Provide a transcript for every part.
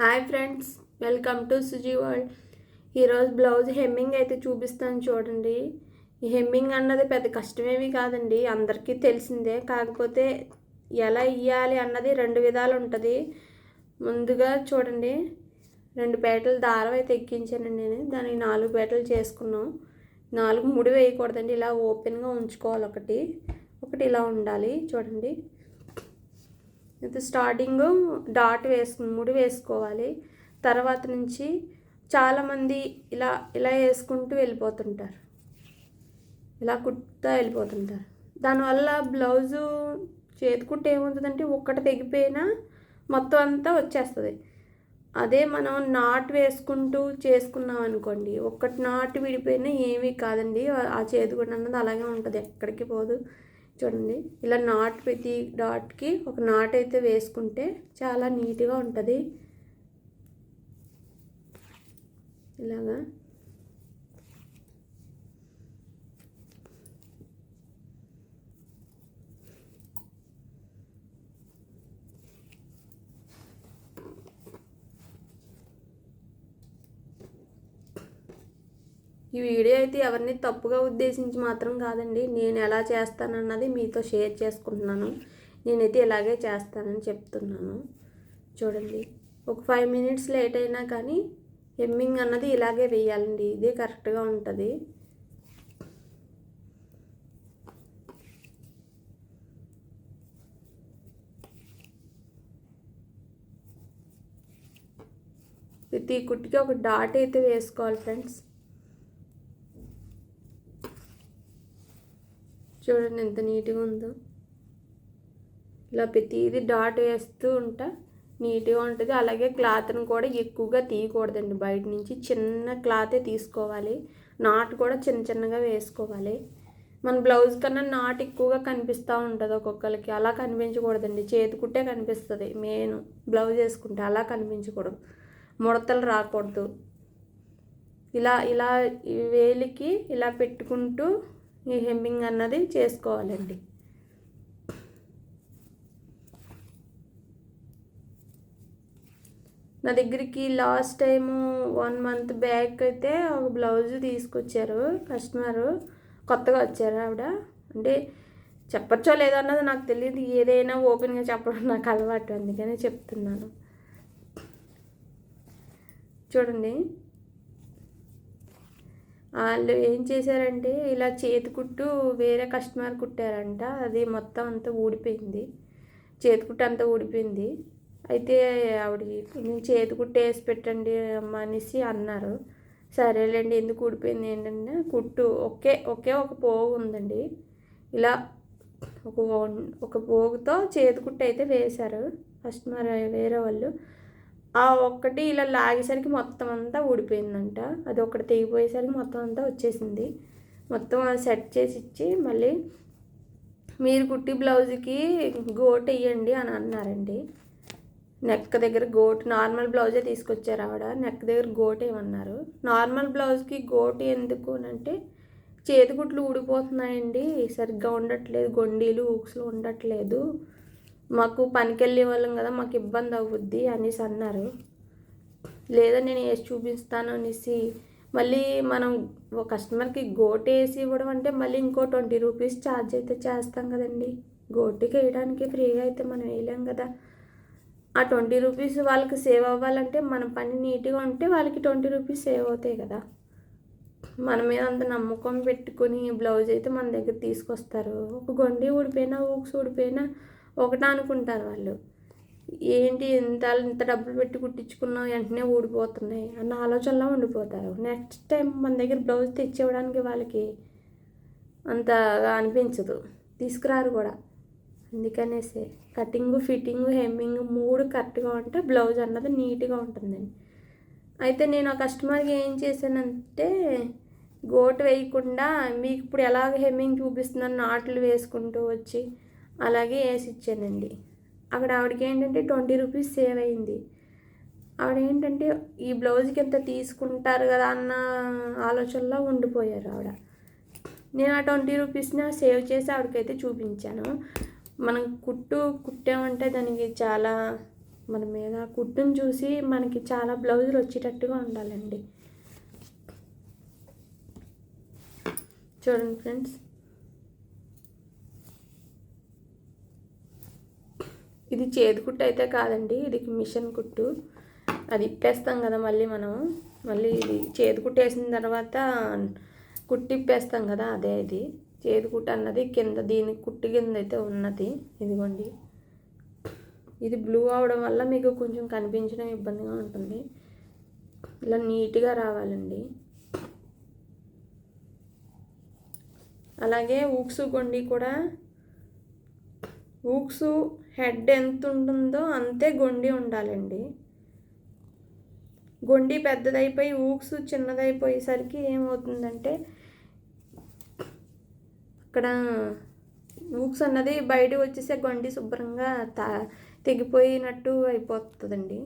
Hi friends welcome to Suji world. ఈరోజు blouse hemming అయితే చూపిస్తాను చూడండి. ఈ హెమ్మింగ్ అన్నది పెద్ద కష్టమేమీ కాదండి అందరికీ తెలిసిందే. కాకపోతే ఎలా ఇయ్యాలి అన్నది రెండు విధాలు ఉంటుంది. ముందుగా చూడండి రెండు పేటలు దారం అయితే ఎక్కించానండి నేను. దానికి నాలుగు పేటలు చేసుకున్నాం. నాలుగు ముడి వేయకూడదండి ఇలా ఓపెన్గా ఉంచుకోవాలి ఒకటి. ఒకటి ఇలా ఉండాలి చూడండి. అయితే స్టార్టింగ్ డాట్ వేసుకుని ముడి వేసుకోవాలి. తర్వాత నుంచి చాలామంది ఇలా ఇలా వేసుకుంటూ వెళ్ళిపోతుంటారు. ఇలా కుట్టుతా వెళ్ళిపోతుంటారు. దానివల్ల బ్లౌజు చేతికుంటే ఏమవుతుందంటే ఒక్కటి తెగిపోయినా మొత్తం అంతా వచ్చేస్తుంది. అదే మనం నాట్ వేసుకుంటూ చేసుకున్నాం అనుకోండి ఒక్కటి నాటు విడిపోయినా ఏమీ కాదండి. ఆ చేతికుట్టు అన్నది అలాగే ఉంటుంది. ఎక్కడికి పోదు. చూడండి. ఇలా నాట్ ప్రతి డాట్కి ఒక నాట్ అయితే వేసుకుంటే చాలా నీట్గా ఉంటుంది. ఇలాగా. ఈ వీడియో అయితే ఎవరిని తప్పుగా ఉద్దేశించి మాత్రం కాదండి. నేను ఎలా చేస్తానన్నది మీతో షేర్ చేసుకుంటున్నాను. నేనైతే ఇలాగే చేస్తానని చెప్తున్నాను. చూడండి. ఒక ఫైవ్ మినిట్స్ లేట్ అయినా కానీ ఎమ్మింగ్ అన్నది ఇలాగే వేయాలండి. ఇదే కరెక్ట్గా ఉంటుంది. ప్రతి కుట్టికి ఒక డాట్ అయితే వేసుకోవాలి ఫ్రెండ్స్. చూడండి ఎంత నీట్గా ఉందో. ఇలా ప్రతిదీ డాట్ వేస్తూ ఉంటా. నీట్గా ఉంటుంది. అలాగే క్లాత్ని కూడా ఎక్కువగా తీయకూడదండి. బయట నుంచి చిన్న క్లాతే తీసుకోవాలి. నాట్ కూడా చిన్న చిన్నగా వేసుకోవాలి. మన బ్లౌజ్ కన్నా నాట్ ఎక్కువగా కనిపిస్తూ ఉంటుంది ఒక్కొక్కరికి అలా కనిపించకూడదండి. చేతి కుట్టే కనిపిస్తుంది. మెయిన్ బ్లౌజ్ వేసుకుంటే అలా కనిపించకూడదు. ముడతలు రాకూడదు. ఇలా ఇలా వేలికి ఇలా పెట్టుకుంటూ ఈ హెమ్మింగ్ అన్నది చేసుకోవాలండి. నా దగ్గరికి last time one month back అయితే ఒక బ్లౌజ్ తీసుకొచ్చారు కస్టమరు కొత్తగా వచ్చారు ఆవిడ. అంటే చెప్పచ్చో లేదో అన్నది నాకు తెలియదు ఏదైనా ఓపెన్గా చెప్పడం నాకు అలవాటు అందుకనే చెప్తున్నాను. చూడండి. వాళ్ళు ఏం చేశారంటే ఇలా చేతి కుట్టు వేరే కస్టమర్ కుట్టారంట. అది మొత్తం అంతా ఊడిపోయింది. చేతి కుట్టు అంతా ఊడిపోయింది. అయితే ఆవిడ నేను చేతి కుట్టు వేసి పెట్టండి అమ్మ అనేసి అన్నారు. సరేలేండి ఎందుకు ఊడిపోయింది? ఏంటంటే కుట్టు ఒకే ఒకే ఒక పోగు ఉందండి. ఇలా ఒక ఒక పోగుతో చేతి కుట్టు అయితే వేశారు. కస్టమర్ వేరే వాళ్ళు ఆ ఒక్కటి ఇలా లాగేసరికి మొత్తం అంతా ఊడిపోయిందంట. అది ఒకటి తెగిపోయేసరికి మొత్తం అంతా వచ్చేసింది. మొత్తం అది సెట్ చేసి ఇచ్చి మళ్ళీ మీరు కుట్టి బ్లౌజ్కి గోట్ వేయండి అని అన్నారండి. నెక్ దగ్గర గోట్ నార్మల్ బ్లౌజే తీసుకొచ్చారు ఆవిడ. నెక్ దగ్గర గోట్ ఏమన్నారు? నార్మల్ బ్లౌజ్కి గోట్ ఎందుకు అంటే చేతికుట్లు ఊడిపోతున్నాయండి. సరిగ్గా ఉండట్లేదు గొండీలు ఊక్స్లు ఉండట్లేదు. మాకు పనికి వెళ్ళే వాళ్ళం కదా మాకు ఇబ్బంది అవుద్ది అనేసి అన్నారు. లేదా నేను వేసి చూపిస్తాను అనేసి మళ్ళీ మనం కస్టమర్కి గోటు వేసి ఇవ్వడం అంటే మళ్ళీ ఇంకో ట్వంటీ రూపీస్ ఛార్జ్ అయితే చేస్తాం కదండి. గోటుకి వేయడానికి ఫ్రీగా అయితే మనం వేయలేం కదా. ఆ ట్వంటీ రూపీస్ వాళ్ళకి సేవ్ అవ్వాలంటే మన పని నీట్గా ఉంటే వాళ్ళకి ట్వంటీ రూపీస్ సేవ్ అవుతాయి కదా. మన మీద అంత నమ్మకం పెట్టుకుని బ్లౌజ్ అయితే మన దగ్గర తీసుకొస్తారు. ఒక గొండి ఊడిపోయినా ఊక్స్ ఊడిపోయినా ఒకట అనుకుంటారు వాళ్ళు. ఏంటి ఇంత ఇంత డబ్బులు పెట్టి కుట్టించుకున్నావు వెంటనే ఊడిపోతున్నాయి అన్న ఆలోచనలో ఉండిపోతారు. నెక్స్ట్ టైం మన దగ్గర బ్లౌజ్ తెచ్చివ్వడానికి వాళ్ళకి అంతగా అనిపించదు. తీసుకురారు కూడా. అందుకనేసి కటింగ్ ఫిట్టింగ్ హెమ్మింగ్ మూడు కరెక్ట్గా ఉంటే బ్లౌజ్ అన్నది నీట్గా ఉంటుందండి. అయితే నేను ఆ కస్టమర్కి ఏం చేశానంటే గోటు వేయకుండా మీకు ఇప్పుడు ఎలాగ హెమ్మింగ్ చూపిస్తున్నాను నాట్లు వేసుకుంటూ వచ్చి అలాగే వేసి ఇచ్చానండి అక్కడ ఆవిడకి ఏంటంటే ట్వంటీ రూపీస్ సేవ్ అయింది. ఆవిడ ఏంటంటే ఈ బ్లౌజ్కి ఎంత తీసుకుంటారు కదా అన్న ఆలోచనలో ఉండిపోయారు ఆవిడ. నేను ఆ ట్వంటీ రూపీస్ని సేవ్ చేసి ఆవిడకైతే చూపించాను. మనం కుట్టు కుట్టామంటే దానికి చాలా మన మీద కుట్టును చూసి మనకి చాలా బ్లౌజులు వచ్చేటట్టుగా ఉండాలండి. చూడండి ఫ్రెండ్స్. ఇది చేతి కుట్టు అయితే కాదండి ఇది మిషన్ కుట్టు. అది ఇప్పేస్తాం కదా మళ్ళీ మనం మళ్ళీ ఇది చేతి కుట్టు వేసిన తర్వాత కుట్టి ఇప్పేస్తాం కదా అదే ఇది. చేతి కుట్టు అన్నది కింద దీని కుట్టు కింద అయితే ఉన్నది ఇదిగోండి. ఇది బ్లూ అవడం వల్ల మీకు కొంచెం కనిపించడం ఇబ్బందిగా ఉంటుంది. ఇలా నీట్గా రావాలండి. అలాగే ఊక్సు కొండి కూడా. ఊక్సు హెడ్ ఎంత ఉంటుందో అంతే గొండి ఉండాలండి. గొండి పెద్దదైపోయి ఊక్స్ చిన్నదైపోయేసరికి ఏమవుతుందంటే అక్కడ ఊక్స్ అన్నది బయటకు వచ్చేసే గొండి శుభ్రంగా తా తెగిపోయినట్టు అయిపోతుందండి.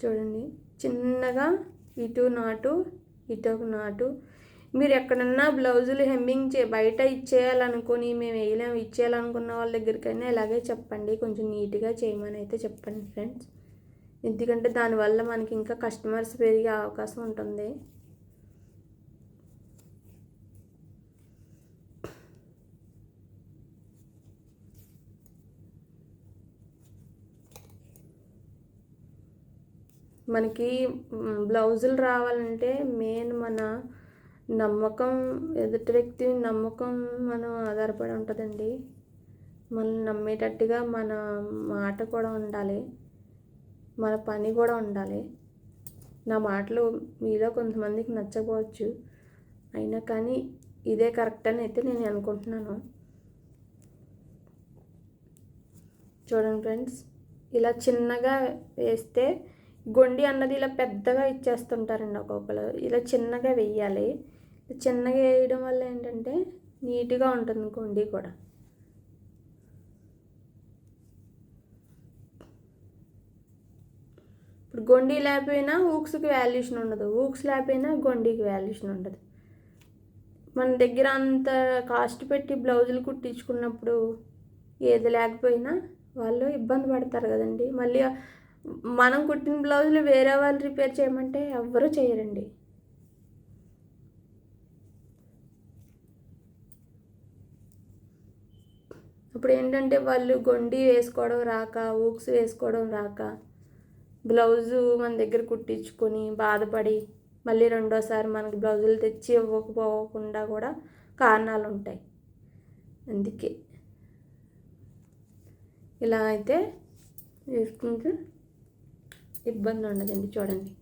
చూడండి చిన్నగా ఇటు నాటు ఇటు ఒక నాటు మీరు ఎక్కడన్నా బ్లౌజులు హెమ్మింగ్ చే బయట ఇచ్చేయాలనుకుని మేము వేయలేము ఇచ్చేయాలనుకున్న వాళ్ళ దగ్గరికైనా ఇలాగే చెప్పండి. కొంచెం నీట్గా చేయమని అయితే చెప్పండి ఫ్రెండ్స్. ఎందుకంటే దానివల్ల మనకి ఇంకా కస్టమర్స్ పెరిగే అవకాశం ఉంటుంది. మనకి బ్లౌజులు రావాలంటే మెయిన్ మన నమ్మకం ఎదుటి వ్యక్తి నమ్మకం మనం ఆధారపడి ఉంటుందండి. మనం నమ్మేటట్టుగా మన మాట కూడా ఉండాలి. మన పని కూడా ఉండాలి. నా మాటలు మీలో కొంతమందికి నచ్చకపోవచ్చు. అయినా కానీ ఇదే కరెక్ట్ అని అయితే నేను అనుకుంటున్నాను. చూడండి ఫ్రెండ్స్ ఇలా చిన్నగా వేస్తే గొండి అన్నది ఇలా పెద్దగా ఇచ్చేస్తుంటారండి ఒక్కొక్కరు. ఇలా చిన్నగా వెయ్యాలి. చిన్నగా వేయడం వల్ల ఏంటంటే నీట్గా ఉంటుంది గొండి కూడా. ఇప్పుడు గొండి లేకపోయినా ఊక్స్కి వాల్యూషన్ ఉండదు. ఊక్స్ లేకపోయినా గొండికి వాల్యూషన్ ఉండదు. మన దగ్గర అంత కాస్ట్ పెట్టి బ్లౌజులు కుట్టించుకున్నప్పుడు ఏది లేకపోయినా వాళ్ళు ఇబ్బంది పడతారు కదండి. మళ్ళీ మనం కుట్టిన బ్లౌజులు వేరే వాళ్ళు రిపేర్ చేయమంటే ఎవ్వరూ చేయరండి. ఇప్పుడు ఏంటంటే వాళ్ళు గొండి వేసుకోవడం రాక ఊక్స్ వేసుకోవడం రాక బ్లౌజు మన దగ్గర కుట్టించుకొని బాధపడి మళ్ళీ రెండోసారి మనకి బ్లౌజులు తెచ్చి ఇవ్వకపోకుండా కూడా కారణాలు ఉంటాయి. అందుకే ఇలా అయితే వేసుకుంటే ఇబ్బంది ఉండదండి చూడండి.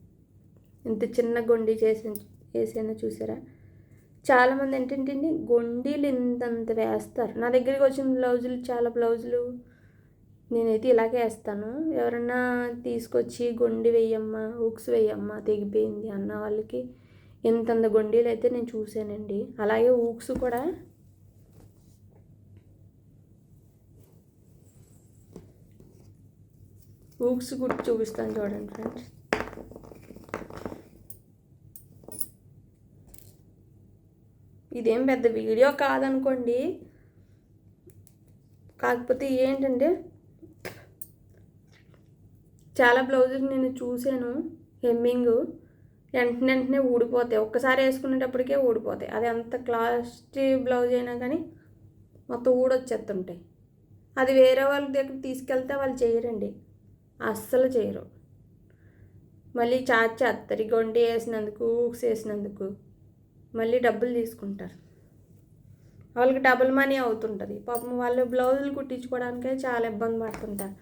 ఇంత చిన్న గొండి చేసి వేసానో చూసారా? చాలామంది ఏంటంటే గొండీలు ఇంతంత వేస్తారు. నా దగ్గరికి వచ్చిన బ్లౌజులు చాలా బ్లౌజులు నేనైతే ఇలాగే వేస్తాను. ఎవరన్నా తీసుకొచ్చి గొండి వేయమ్మా హుక్స్ వేయమ్మా తెగిపోయింది అన్న వాళ్ళకి ఇంతంత గొండీలు అయితే నేను చూశానండి అలాగే ఊక్స్ కూడా బుక్స్ కూడా చూపిస్తాను చూడండి ఫ్రెండ్స్. ఇదేం పెద్ద వీడియో కాదనుకోండి. కాకపోతే ఏంటంటే చాలా బ్లౌజెస్ నేను చూశాను హెమ్మింగ్. వెంటనే వెంటనే ఊడిపోతాయి. ఒక్కసారి వేసుకునేటప్పటికే ఊడిపోతాయి. అది అంత క్లాస్టీ బ్లౌజ్ అయినా కానీ మొత్తం ఊడొచ్చేస్తుంటాయి. అది వేరే వాళ్ళ దగ్గర తీసుకెళ్తే వాళ్ళు చేయరండి. అస్సలు చేయరు. మళ్ళీ చార్జ్ చేస్తారు గొండి వేసినందుకు ఊక్స్ వేసినందుకు మళ్ళీ డబ్బులు తీసుకుంటారు. వాళ్ళకి డబుల్ మనీ అవుతుంటుంది. పాపం వాళ్ళు బ్లౌజులు కుట్టించుకోవడానికే చాలా ఇబ్బంది పడుతుంటారు.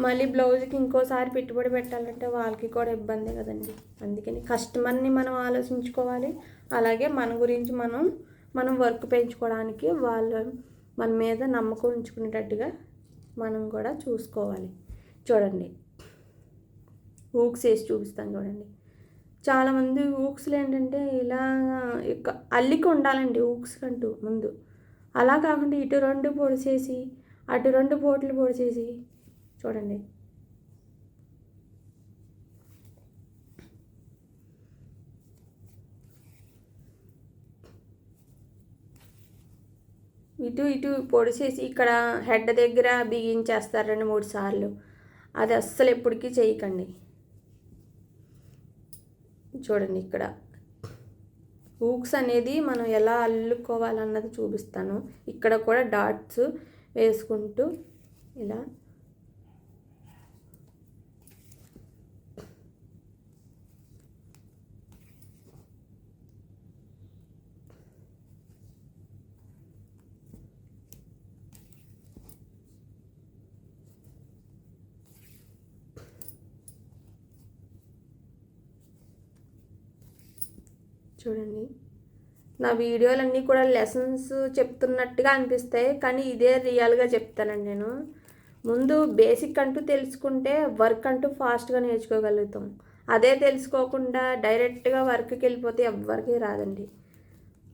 మళ్ళీ బ్లౌజ్కి ఇంకోసారి పెట్టుబడి పెట్టాలంటే వాళ్ళకి కూడా ఇబ్బంది కదండి. అందుకని కస్టమర్ని మనం ఆలోచించుకోవాలి. అలాగే మన గురించి మనం మనం వర్క్ పెంచుకోవడానికి వాళ్ళు మన మీద నమ్మకం ఉంచుకునేటట్టుగా మనం కూడా చూసుకోవాలి. చూడండి. ఊక్స్ వేసి చూపిస్తాను చూడండి. చాలామంది ఊక్స్లు ఏంటంటే ఇలా అల్లిక ఉండాలండి ఊక్స్ కంటూ ముందు. అలా కాకుండా ఇటు రెండు పొడిచేసి అటు రెండు పోట్లు పొడిచేసి చూడండి. ఇటు ఇటు పొడిచేసి ఇక్కడ హెడ్ దగ్గర బిగించేస్తారు రెండు మూడు సార్లు. అది అస్సలు ఎప్పటికీ చేయకండి. చూడండి ఇక్కడ. హూక్స్ అనేది మనం ఎలా అల్లుకోవాలన్నది చూపిస్తాను. ఇక్కడ కూడా డాట్స్ వేసుకుంటూ ఇలా చూడండి. నా వీడియోలన్నీ కూడా లెసన్స్ చెప్తున్నట్టుగా అనిపిస్తాయి కానీ ఇదే రియల్గా చెప్తానండి నేను. ముందు బేసిక్ అంటూ తెలుసుకుంటే వర్క్ అంటూ ఫాస్ట్గా నేర్చుకోగలుగుతాం. అదే తెలుసుకోకుండా డైరెక్ట్గా వర్క్కి వెళ్ళిపోతే ఎవ్వరికి రాదండి.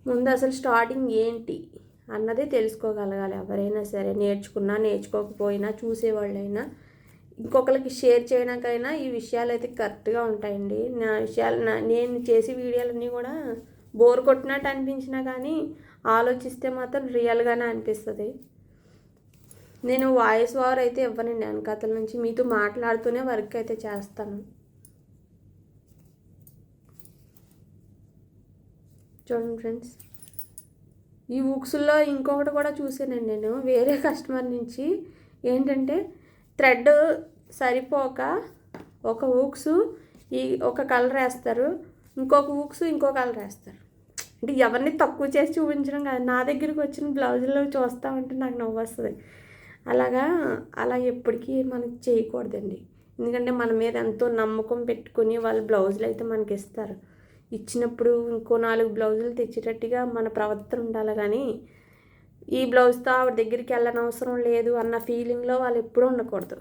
ముందు అసలు స్టార్టింగ్ ఏంటి అన్నది తెలుసుకోగలగాలి ఎవరైనా సరే. నేర్చుకున్నా నేర్చుకోకపోయినా చూసేవాళ్ళైనా ఇంకొకరికి షేర్ చేయడానికైనా ఈ విషయాలు అయితే కరెక్ట్గా ఉంటాయండి. నా విషయాలు నా నేను చేసే వీడియోలన్నీ కూడా బోర్ కొట్టినట్టు అనిపించినా కానీ ఆలోచిస్తే మాత్రం రియల్గానే అనిపిస్తుంది. నేను వాయిస్ ఓవర్ అయితే ఇవ్వనండి. వెనకాతల నుంచి మీతో మాట్లాడుతూనే వర్క్ అయితే చేస్తాను. చూడండి ఫ్రెండ్స్ ఈ బుక్స్లో ఇంకొకటి కూడా చూసానండి నేను. వేరే కస్టమర్ నుంచి ఏంటంటే థ్రెడ్ సరిపోక ఒక ఊక్స్ ఈ ఒక కలర్ వేస్తారు ఇంకొక ఊక్స్ ఇంకో కలర్ వేస్తారు. అంటే ఎవరిని తక్కువ చేసి చూపించడం కాదు. నా దగ్గరికి వచ్చిన బ్లౌజులు చూస్తూ ఉంటే నాకు నవ్వు వస్తుంది. అలాగా అలా ఎప్పటికీ మనకి చేయకూడదండి. ఎందుకంటే మన మీద ఎంతో నమ్మకం పెట్టుకుని వాళ్ళు బ్లౌజులు అయితే మనకి ఇస్తారు. ఇచ్చినప్పుడు ఇంకో నాలుగు బ్లౌజులు తెచ్చేటట్టుగా మన ప్రవర్తన ఉండాలి కానీ ఈ బ్లౌజ్తో ఆవిడ దగ్గరికి వెళ్ళనవసరం లేదు అన్న ఫీలింగ్లో వాళ్ళు ఎప్పుడూ ఉండకూడదు.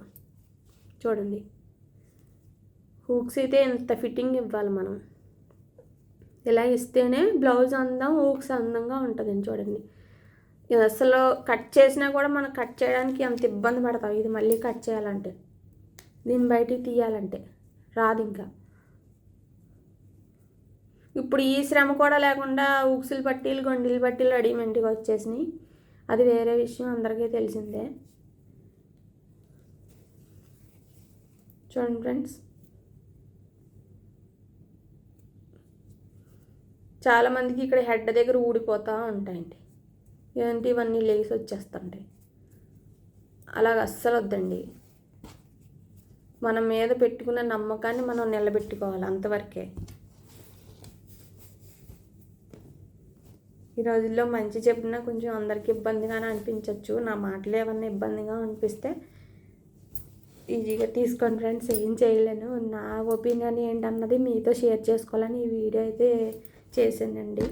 చూడండి. హూక్స్ అయితే ఎంత ఫిట్టింగ్ ఇవ్వాలి మనం. ఇలా ఇస్తేనే బ్లౌజ్ అందం హూక్స్ అందంగా ఉంటుందండి చూడండి. అసలు కట్ చేసినా కూడా మనం కట్ చేయడానికి అంత ఇబ్బంది పడతాం. ఇది మళ్ళీ కట్ చేయాలంటే దీన్ని బయటికి తీయాలంటే రాదు ఇంకా. ఇప్పుడు ఈ శ్రమ కూడా లేకుండా ఉక్సులు పట్టీలు గొండిలు పట్టీలు రెడీమెంట్గా వచ్చేసినాయి. అది వేరే విషయం అందరికీ తెలిసిందే. చూడండి ఫ్రెండ్స్. చాలామందికి ఇక్కడ హెడ్ దగ్గర ఊడిపోతూ ఉంటాయండి. ఏంటి ఇవన్నీ లేసి వచ్చేస్తుంటాయి అలాగ అస్సలు వద్దండి. మన మీద పెట్టుకున్న నమ్మకాన్ని మనం నిలబెట్టుకోవాలి అంతవరకే. ఈ రోజుల్లో మంచి చెప్పినా కొంచెం అందరికి ఇబ్బందిగానే అనిపించవచ్చు నా మాటలు ఏమన్నా ఇబ్బందిగా అనిపిస్తే ఈజీగా తీసుకోండి ఫ్రెండ్స్. ఏం చేయలేను. నా ఒపీనియన్ ఏంటన్నది మీతో షేర్ చేసుకోవాలని ఈ వీడియో అయితే చేశానండి.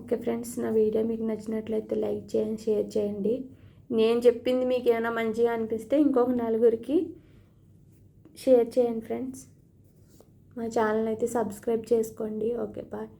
ఓకే ఫ్రెండ్స్ నా వీడియో మీకు నచ్చినట్లయితే లైక్ చేయండి షేర్ చేయండి. నేను చెప్పింది మీకు ఏమైనా మంచిగా అనిపిస్తే ఇంకొక నలుగురికి షేర్ చేయండి ఫ్రెండ్స్. మా ఛానల్ అయితే సబ్స్క్రైబ్ చేసుకోండి. Okay bye.